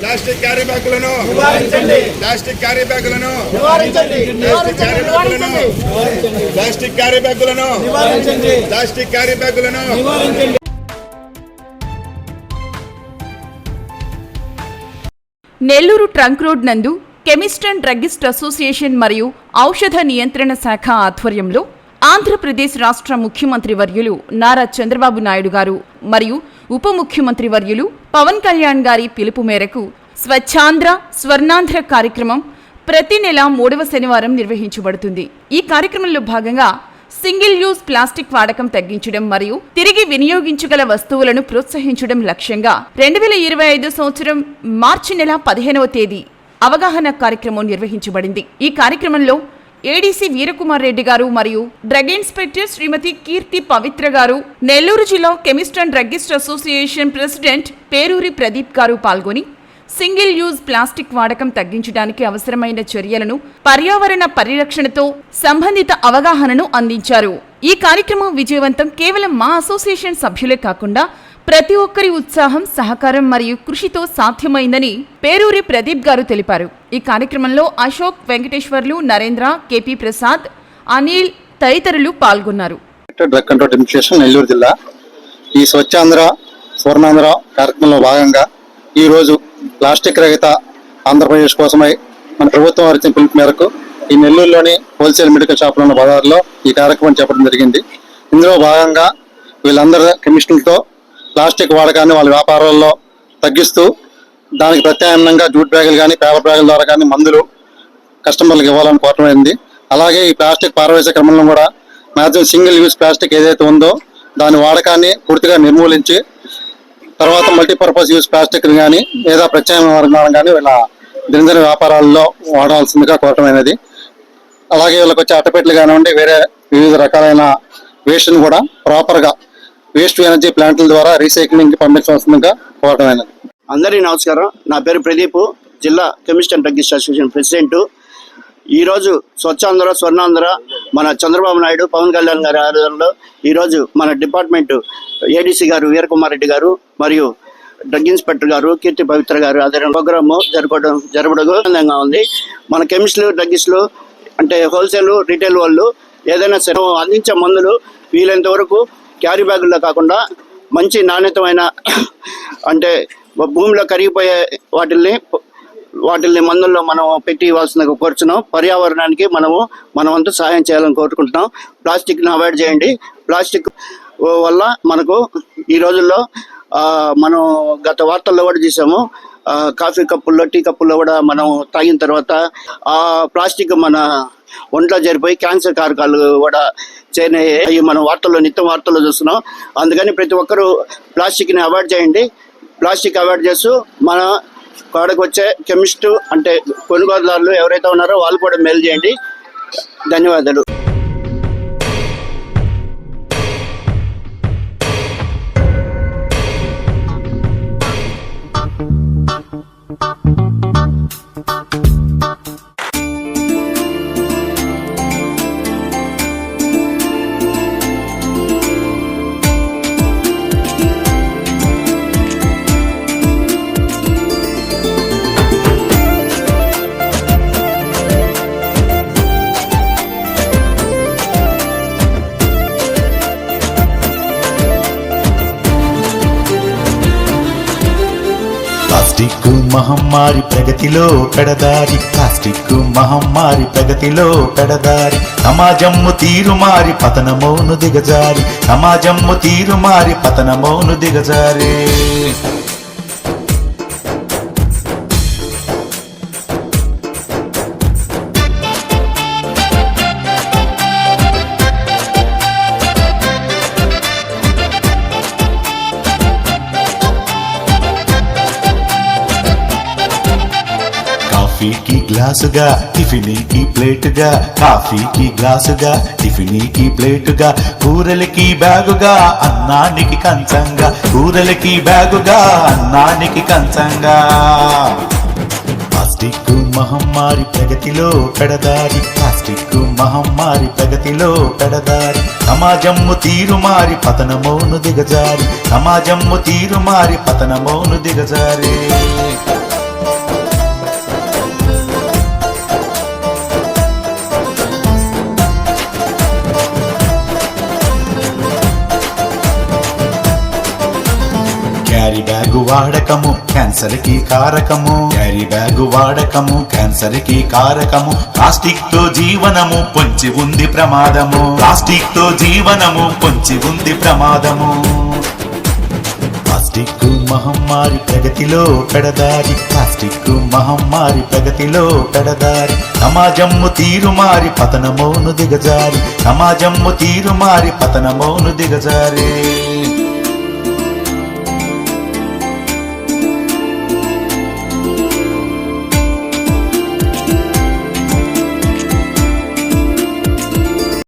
Plastic carry బ్యాగులను నివారించండి. Plastic carry బ్యాగులను నివారించండి. ప్లాస్టిక్ క్యారీ బ్యాగులను ప్లాస్టిక్ క్యారీ బ్యాగులను నివారించండి. ప్లాస్టిక్ క్యారీ బ్యాగులను నివారించండి. నెల్లూరు ట్రంక్ రోడ్ నందు కెమిస్ట్ అండ్ డ్రగ్గిస్ట్ అసోసియేషన్ మరియు ఔషధ నియంత్రణ శాఖ ఆధ్వర్యంలో ఆంధ్రప్రదేశ్ రాష్ట్ర ముఖ్యమంత్రి వర్యులు నారా చంద్రబాబు నాయుడు గారు మరియు ఉప ముఖ్యమంత్రి వర్యులు పవన్ కళ్యాణ్ గారి పిలుపు మేరకు స్వచ్ఛాంధ్ర స్వర్ణాంధ్ర కార్యక్రమం ప్రతి నెల మూడవ శనివారం నిర్వహించబడుతుంది. ఈ కార్యక్రమంలో భాగంగా సింగిల్ యూజ్ ప్లాస్టిక్ వాడకం తగ్గించడం మరియు తిరిగి వినియోగించగల వస్తువులను ప్రోత్సహించడం లక్ష్యంగా రెండు వేల ఇరవై ఐదు సంవత్సరం మార్చి నెల పదిహేనవ తేదీ అవగాహన కార్యక్రమం నిర్వహించబడింది. ఈ కార్యక్రమంలో ఏడీసీ వీరకుమార్ రెడ్డి గారు మరియు డ్రగ్ ఇన్స్పెక్టర్ శ్రీమతి కీర్తి పవిత్ర గారు. నెల్లూరు జిల్లా chemist and druggist association president Peruri Pradeep garu పాల్గొని సింగిల్ యూజ్ ప్లాస్టిక్ వాడకం తగ్గించడానికి అవసరమైన చర్యలను పర్యావరణ పరిరక్షణతో సంబంధిత అవగాహనను అందించారు. ఈ కార్యక్రమం విజయవంతం కేవలం మా అసోసియేషన్ సభ్యులే కాకుండా ప్రతి ఒక్కరి ఉత్సాహం సహకారం మరియు కృషితో సాధ్యమైందని పేరూరి ప్రదీప్ గారు తెలిపారు. ఈ కార్యక్రమంలో అశోక్ వెంకటేశ్వర్లు నరేంద్ర కేపీ ప్రసాద్ అనిల్ తదితరులు పాల్గొన్నారు. డ్రగ్ కంట్రోల్ అడ్మినిస్ట్రేషన్ నెల్లూరు జిల్లా. ఈ స్వచ్ఛాంధ్ర స్వర్ణాంధ్ర కార్యక్రమంలో భాగంగా ఈ రోజు ప్లాస్టిక్ రహిత ఆంధ్రప్రదేశ్ కోసమై మన ప్రభుత్వం వారిచ్చిన పిలుపు మేరకు ఈ నెల్లూరులోని హోల్సేల్ మెడికల్ షాపులో ఉన్న బజార్లో ఈ కార్యక్రమం చేపట్టడం జరిగింది. ఇందులో భాగంగా వీళ్ళందరూ కెమిస్టులతో ప్లాస్టిక్ వాడకాన్ని వాళ్ళ వ్యాపారాల్లో తగ్గిస్తూ దానికి ప్రత్యామ్నాయంగా జూట్ బ్యాగులు కానీ పేపర్ బ్యాగుల ద్వారా కానీ మందులు కస్టమర్లకు ఇవ్వాలని కోరటమైంది అలాగే ఈ ప్లాస్టిక్ పారవేసే క్రమంలో కూడా మ్యాక్సిమం సింగిల్ యూజ్ ప్లాస్టిక్ ఏదైతే ఉందో దాని వాడకాన్ని పూర్తిగా నిర్మూలించి తర్వాత మల్టీపర్పస్ యూజ్ ప్లాస్టిక్ కానీ లేదా ప్రత్యామ్నాయ వర్గాలను కానీ వీళ్ళ దినదిన వ్యాపారాల్లో వాడాల్సిందిగా కోరటమైనది అలాగే వీళ్ళకి వచ్చే అట్టపెట్టెలు కానివ్వండి వేరే వివిధ రకాలైన వేషన్ కూడా ప్రాపర్గా వేస్ట్ ఎనర్జీ ప్లాంట్ల ద్వారా రీసైక్లింగ్కి పంపించవలసిందిగా కోరటమైనది అందరికీ నమస్కారం. నా పేరు ప్రదీప్ జిల్లా chemist and drug association president. ఈరోజు స్వచ్ఛాంధ్ర స్వర్ణాంధ్ర మన చంద్రబాబు నాయుడు పవన్ కళ్యాణ్ గారి ఆధ్వర్యంలో ఈరోజు మన డిపార్ట్మెంట్ ఏడీసీ గారు వీరకుమార్ రెడ్డి గారు మరియు డ్రగ్ ఇన్స్పెక్టర్ గారు కీర్తి పవిత్ర గారు ఆధ్వర్యం ప్రోగ్రాము జరగడం జరపడం ఆనందంగా ఉంది. మన కెమిస్టులు డ్రగ్గిస్టులు అంటే హోల్సేల్ రీటైల్ వాళ్ళు ఏదైనా సరే అందించే మందులు వీలైనంత వరకు క్యారీ బ్యాగుల్లో కాకుండా మంచి నాణ్యతమైన అంటే భూమిలో కరిగిపోయే వాటిల్ని వాటిల్ని మందుల్లో మనం పెట్టి ఇవ్వాల్సిన కోరుచున్నాం. పర్యావరణానికి మనము మనమంతా సహాయం చేయాలని కోరుకుంటున్నాం. ప్లాస్టిక్ని అవాయిడ్ చేయండి. ప్లాస్టిక్ వల్ల మనకు ఈ రోజుల్లో మనం గత వార్తల్లో కూడా చూసాము కాఫీ కప్పుల్లో టీ కప్పుల్లో కూడా మనం తాగిన తర్వాత ఆ ప్లాస్టిక్ మన ఒంట్లో జరిపోయి క్యాన్సర్ కారకాలు కూడా చేరినాయి. అవి మనం వార్తల్లో నిత్యం వార్తల్లో చూస్తున్నాం. అందుకని ప్రతి ఒక్కరూ ప్లాస్టిక్ని అవాయిడ్ చేయండి. ప్లాస్టిక్ అవాయిడ్ చేస్తూ మన కాడకు వచ్చే కెమిస్ట్ అంటే కొనుగోలుదారులు ఎవరైతే ఉన్నారో వాళ్ళు కూడా మెయిల్ చేయండి. ధన్యవాదాలు. ప్లాస్టిక్ మహమ్మారి ప్రగతిలో పెడదారి. ప్లాస్టిక్ మహమ్మారి ప్రగతిలో పెడదారి. సమాజము తీరు మారి పతనమోను దిగజారి. సమాజము తీరు మారి పతనమోను దిగజారే. గ్లాసుగా టిఫినీకి ప్లేటుగా కాఫీకి గ్లాసుగా టిఫినీకి ప్లేటుగా కూరలకి బ్యాగుగా అన్నానికి కంచంగా. కూరలకి బ్యాగుగా అన్నానికి కంచంగా. ప్లాస్టిక్ మహమ్మారి ప్రగతిలో పెడదారి. ప్లాస్టిక్ మహమ్మారి ప్రగతిలో పెడదారి. సమాజము తీరు మారి పతనమోను దిగజారి. సమాజము తీరు మారి పతనమోను దిగజారి. క్యారీ బ్యాగు వాడకము క్యాన్సర్కి కారకము. క్యారీ బ్యాగు వాడకము క్యాన్సర్కి కారకము. ప్లాస్టిక్తో జీవనము పొంచి ఉంది ప్రమాదము. ప్లాస్టిక్తో జీవనము పొంచి ఉంది ప్రమాదము. ప్లాస్టిక్ మహమ్మారి ప్రగతిలో పెడదారి. ప్లాస్టిక్ మహమ్మారి ప్రగతిలో పెడదారి. సమాజము తీరు మారి పతనమోను దిగజారి. సమాజము తీరు మారి పతనమోను దిగజారి.